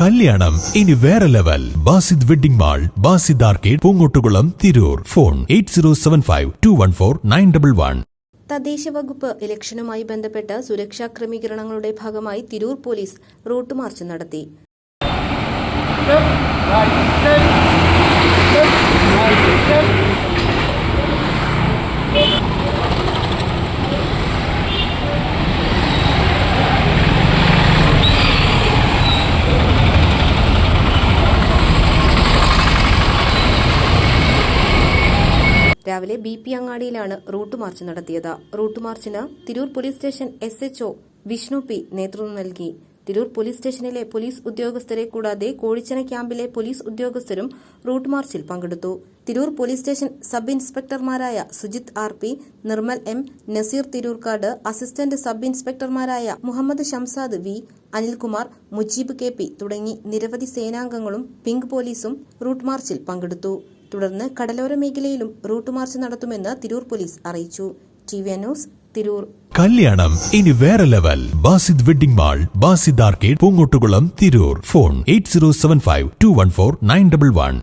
കല്യാണം. ഇനി വേറെ level. Basid wedding mall Basid arcade Poongottukulam Tirur. Phone eight zero seven five two one four nine double one. തദ്ദേശ വകുപ്പ് ഇലക്ഷനുമായി ബന്ധപ്പെട്ട് സുരക്ഷാ ക്രമീകരണങ്ങളുടെ ഭാഗമായി തിരൂർ പോലീസ് റൂട്ട് മാർച്ച് നടത്തി. രാവിലെ ബി പി അങ്ങാടിയിലാണ് റൂട്ട് മാർച്ച് നടത്തിയത്. Route മാർച്ചിന് Tirur police station S H O Vishnu P നേതൃത്വം നൽകി. തിരൂർ പോലീസ് സ്റ്റേഷനിലെ പോലീസ് ഉദ്യോഗസ്ഥരെ കൂടാതെ കോഴിച്ചന ക്യാമ്പിലെ പോലീസ് ഉദ്യോഗസ്ഥരും റൂട്ട് മാർച്ചിൽ പങ്കെടുത്തു. Tirur police station sub ഇൻസ്പെക്ടർമാരായ Sujith R P Nirmal M Naseer Tirurkad assistant sub ഇൻസ്പെക്ടർമാരായ Muhammad Shamsad V Anilkumar Mujeeb K P തുടങ്ങി നിരവധി സേനാംഗങ്ങളും പിങ്ക് പോലീസും റൂട്ട് മാർച്ചിൽ പങ്കെടുത്തു. തുടർന്ന് കടലോര മേഖലയിലും റൂട്ട് മാർച്ച് നടത്തുമെന്ന് തിരൂർ പോലീസ് അറിയിച്ചു. T V news Tirur. കല്യാണം ഇനി വേറെ level. Basid wedding mall Basid arcade Poongottukulam Tirur. Phone eight zero seven five two one four nine double one.